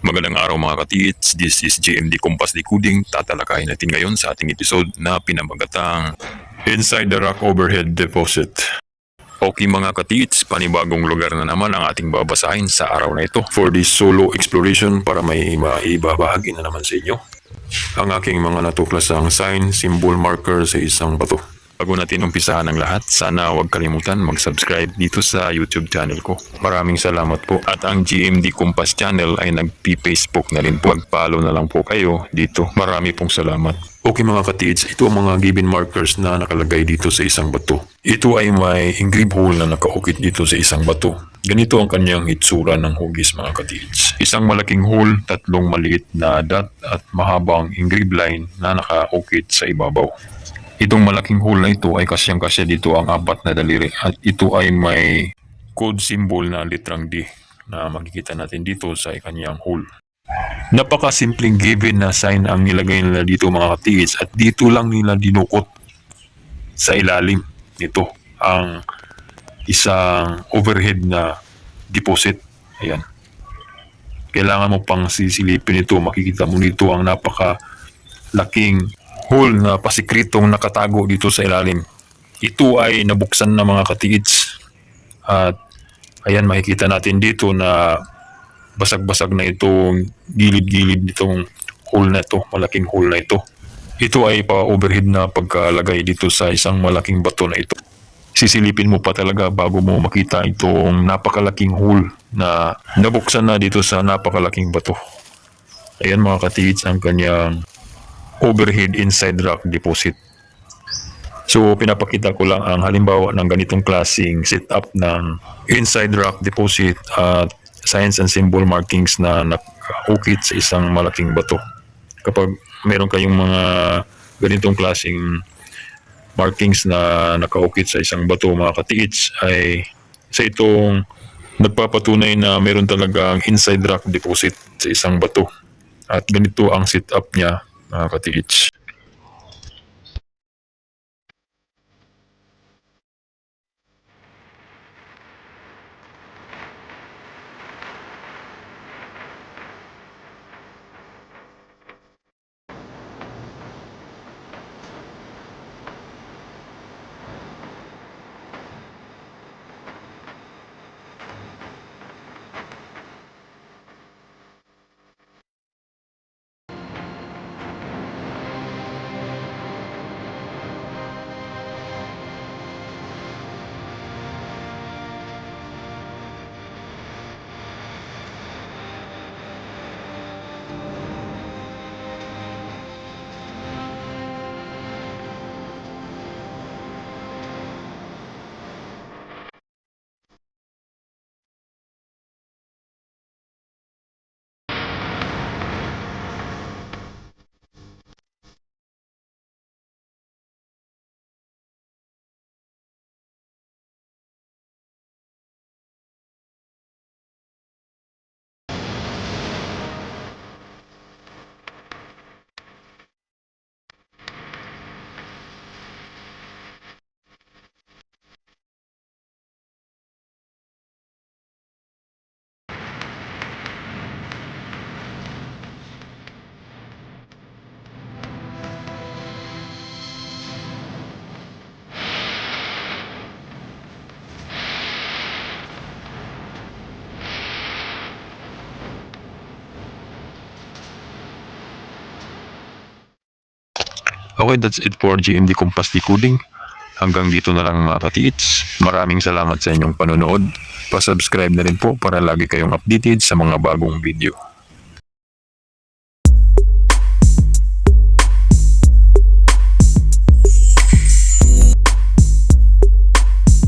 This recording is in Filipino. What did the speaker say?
mga katiits, this is JMD Compass Decoding. Tatalakayin natin ngayon sa ating episode na pinamagatang Inside the Rock Overhead Deposit. Okay mga katiits, panibagong lugar na naman ang ating babasahin sa araw na ito for this solo exploration para may maibabahagi na naman sa inyo ang aking mga natuklasang sign, symbol, marker sa isang bato. Bago natin umpisahan ang lahat, sana huwag kalimutan mag-subscribe dito sa YouTube channel ko. Maraming salamat po. At ang GMD Compass channel ay nag-Facebook na rin po. Mag-follow na lang po kayo dito. Marami pong salamat. Okay mga katids, ito ang mga given markers na nakalagay dito sa isang bato. Ito ay may engrave hole na nakaukit dito sa isang bato. Ganito ang kanyang itsura ng hugis mga katids. Isang malaking hole, tatlong maliit na dot at mahabang engrave line na nakaukit sa ibabaw. Itong malaking hole na ito ay kasyang-kasya dito ang apat na daliri at ito ay may code symbol na litrang D na makikita natin dito sa kanyang hole. Napakasimpleng given na sign ang nilagay nila dito mga katiis at dito lang nila dinukot sa ilalim nito ang isang overhead na deposit. Ayan. Kailangan mo pang sisilipin ito. Makikita mo dito ang napaka laking hole na pasikritong nakatago dito sa ilalim. Ito ay nabuksan na mga katiits. At ayan makikita natin dito na basag-basag na itong gilid-gilid nitong hole na ito, malaking hole na ito. Ito ay pa-overhead na pagkalagay dito sa isang malaking bato na ito. Sisilipin mo pa talaga bago mo makita itong napakalaking hole na nabuksan na dito sa napakalaking bato. Ayan mga katiits ang kanyang overhead inside rock deposit. So pinapakita ko lang ang halimbawa ng ganitong klaseng setup ng inside rock deposit at signs and symbol markings na nakaukit sa isang malaking bato. Kapag meron kayong mga ganitong klaseng markings na nakaukit sa isang bato mga katiits ay sa itong nagpapatunay na meron talagang inside rock deposit sa isang bato. At ganito ang setup niya mga Okay, that's it for GMD Compass Decoding. Hanggang dito na lang mga katiits. Maraming salamat sa inyong panonood. Pa-subscribe na rin po para lagi kayong updated sa mga bagong video.